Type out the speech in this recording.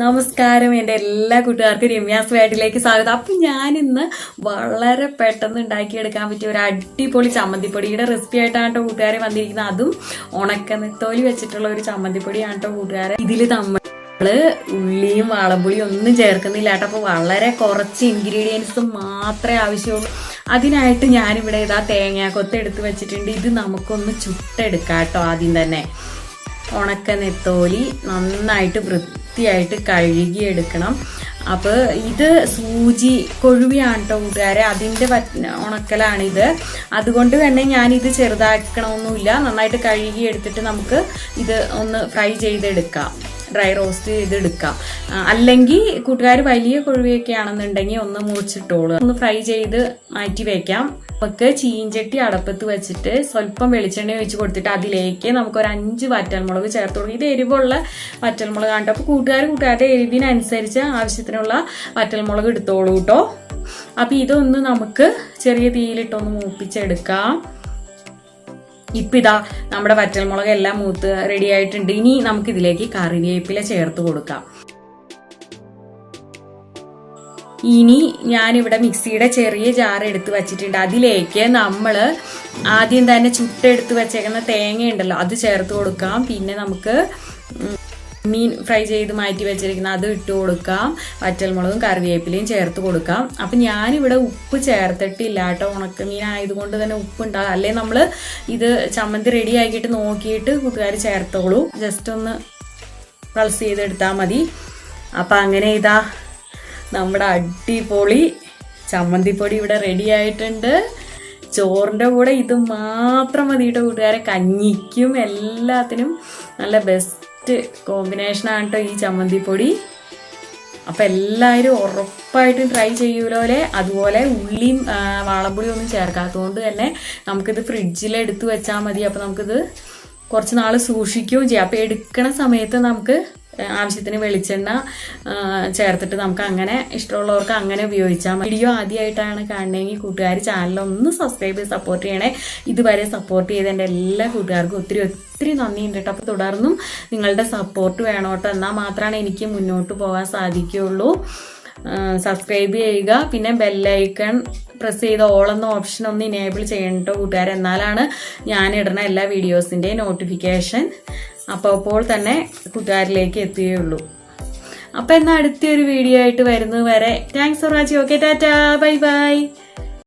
നമസ്കാരം. എന്റെ എല്ലാ കൂട്ടുകാർക്കും രമ്യാസ് വേട്ടിലേക്ക് സ്വാഗതം. അപ്പം ഞാനിന്ന് വളരെ പെട്ടെന്ന് ഉണ്ടാക്കിയെടുക്കാൻ പറ്റിയ ഒരു അടിപൊളി ചമ്മന്തിപ്പൊടിയുടെ റെസിപ്പി ആയിട്ടാണ് കേട്ടോ കൂട്ടുകാരെ വന്നിരിക്കുന്നത്. അതും ഉണക്കനെത്തോലി വെച്ചിട്ടുള്ള ഒരു ചമ്മന്തിപ്പൊടിയാണ് കേട്ടോ കൂട്ടുകാരെ. ഇതിൽ നമ്മൾ ഉള്ളിയും വാളമ്പുളിയും ഒന്നും ചേർക്കുന്നില്ല കേട്ടോ. അപ്പോൾ വളരെ കുറച്ച് ഇൻഗ്രീഡിയൻസ് മാത്രമേ ആവശ്യമുള്ളൂ. അതിനായിട്ട് ഞാനിവിടെ ഇതാ തേങ്ങാക്കൊത്ത് എടുത്ത് വെച്ചിട്ടുണ്ട്. ഇത് നമുക്കൊന്ന് ചുട്ടെടുക്കാം കേട്ടോ ആദ്യം തന്നെ. ഉണക്ക നെത്തോലി നന്നായിട്ട് വൃത്തിയായിട്ട് കഴുകിയെടുക്കണം. അപ്പോൾ ഇത് സൂചി കൊഴുവിയാണ് കേട്ടോ കൂട്ടുകാരെ. അതിന്റെ ഉണക്കലാണിത്. അതുകൊണ്ട് തന്നെ ഞാനിത് ചെറുതാക്കണമൊന്നുമില്ല. നന്നായിട്ട് കഴുകി എടുത്തിട്ട് നമുക്ക് ഇത് ഒന്ന് ഫ്രൈ ചെയ്തെടുക്കാം. ഡ്രൈ റോസ്റ്റ് ചെയ്തെടുക്കാം. അല്ലെങ്കിൽ കൂട്ടുകാർ വലിയ കൊഴുവയൊക്കെ ആണെന്നുണ്ടെങ്കിൽ ഒന്ന് മുറിച്ചിട്ടോളൂ. ഒന്ന് ഫ്രൈ ചെയ്ത് മാറ്റി വെക്കാം. നമുക്ക് ചീഞ്ചട്ടി അടപ്പത്ത് വെച്ചിട്ട് സ്വല്പം വെളിച്ചെണ്ണ ഒഴിച്ച് കൊടുത്തിട്ട് അതിലേക്ക് നമുക്ക് ഒരു അഞ്ച് വറ്റൽമുളക് ചേർത്ത് കൊടുക്കും. ഇത് എരിവുള്ള വറ്റൽമുളക് ആണ് അപ്പോൾ കൂട്ടുകാർ കൂട്ടുകാരുടെ എരിവിനനുസരിച്ച് ആവശ്യത്തിനുള്ള വറ്റൽമുളക് എടുത്തോളൂ കേട്ടോ. അപ്പം ഇതൊന്ന് നമുക്ക് ചെറിയ തീയിലിട്ടൊന്ന് മൂപ്പിച്ചെടുക്കാം. ഇപ്പം ഇതാ നമ്മുടെ വറ്റൽമുളക് എല്ലാം മൂത്ത് റെഡി ആയിട്ടുണ്ട്. ഇനി നമുക്ക് ഇതിലേക്ക് കറിവേപ്പില ചേർത്ത് കൊടുക്കാം. ഇനി ഞാനിവിടെ മിക്സിയുടെ ചെറിയ ജാർ എടുത്ത് വെച്ചിട്ടുണ്ട്. അതിലേക്ക് നമ്മൾ ആദ്യം തന്നെ ചുട്ടെടുത്ത് വെച്ചേക്കുന്ന തേങ്ങ ഉണ്ടല്ലോ അത് ചേർത്ത് കൊടുക്കാം. പിന്നെ നമുക്ക് മീൻ ഫ്രൈ ചെയ്ത് മാറ്റി വെച്ചിരിക്കുന്ന അത് ഇട്ട് കൊടുക്കാം. വറ്റൽമുളകും കറിവേപ്പിലയും ചേർത്ത് കൊടുക്കാം. അപ്പം ഞാനിവിടെ ഉപ്പ് ചേർത്തിട്ടില്ല കേട്ടോ. ഉണക്കമീൻ ആയതുകൊണ്ട് തന്നെ ഉപ്പ് ഉണ്ടാകും അല്ലെങ്കിൽ നമ്മൾ ഇത് ചമ്മന്തി റെഡി ആക്കിയിട്ട് നോക്കിയിട്ട് കൂട്ടുകാർ ചേർത്തോളൂ. ജസ്റ്റ് ഒന്ന് പൾസ് ചെയ്തെടുത്താൽ മതി. അപ്പം അങ്ങനെ ഇതാ നമ്മുടെ അടിപൊളി ചമ്മന്തിപ്പൊടി ഇവിടെ റെഡി ആയിട്ടുണ്ട്. ചോറിന്റെ കൂടെ ഇത് മാത്രം മതി കേട്ടോ കൂട്ടുകാരെ. കഞ്ഞിക്കും എല്ലാത്തിനും നല്ല ബെസ്റ്റ് കോമ്പിനേഷനാണ് കേട്ടോ ഈ ചമ്മന്തിപ്പൊടി. അപ്പം എല്ലാവരും ഉറപ്പായിട്ടും ട്രൈ ചെയ്യൂലോലെ അതുപോലെ ഉള്ളിയും ആ, വാളംപുളിയും ഒന്നും ചേർക്കാത്തതുകൊണ്ട് തന്നെ നമുക്കിത് ഫ്രിഡ്ജിൽ എടുത്തു വെച്ചാൽ മതി. അപ്പം നമുക്കിത് കുറച്ച് നാൾ സൂക്ഷിക്കുകയും ചെയ്യാം. അപ്പം എടുക്കണ സമയത്ത് നമുക്ക് ആവശ്യത്തിന് വെളിച്ചെണ്ണ ചേർത്തിട്ട് നമുക്ക് അങ്ങനെ ഇഷ്ടമുള്ളവർക്ക് അങ്ങനെ ഉപയോഗിച്ചാൽ മതി. വീഡിയോ ആദ്യമായിട്ടാണ് കാണണമെങ്കിൽ കൂട്ടുകാർ ചാനൽ ഒന്ന് സബ്സ്ക്രൈബ് ചെയ്ത് സപ്പോർട്ട് ചെയ്യണേ. ഇതുവരെ സപ്പോർട്ട് ചെയ്ത എന്റെ എല്ലാ കൂട്ടുകാർക്കും ഒത്തിരി ഒത്തിരി നന്ദിയുണ്ട് കേട്ടോ. അപ്പോൾ തുടർന്നും നിങ്ങളുടെ സപ്പോർട്ട് വേണം കേട്ടോ എന്നാൽ മാത്രമാണ് എനിക്ക് മുന്നോട്ട് പോകാൻ സാധിക്കുകയുള്ളൂ. സബ്സ്ക്രൈബ് ചെയ്യുക. പിന്നെ ബെല്ലൈക്കൺ പ്രസ് ചെയ്ത് ഓൾ എന്ന ഓപ്ഷൻ ഒന്ന് ഇനേബിൾ ചെയ്യണം കേട്ടോ കൂട്ടുകാർ എന്നാലാണ് ഞാൻ ഇടുന്ന എല്ലാ വീഡിയോസിന്റെയും നോട്ടിഫിക്കേഷൻ അപ്പോൾ അപ്പോൾ തന്നെ കൂട്ടുകാരിലേക്ക് എത്തുകയുള്ളൂ അപ്പോൾ എന്നാൽ അടുത്തൊരു വീഡിയോ ആയിട്ട് വരുന്നത് വരെ. Thanks for watching okay tata bye bye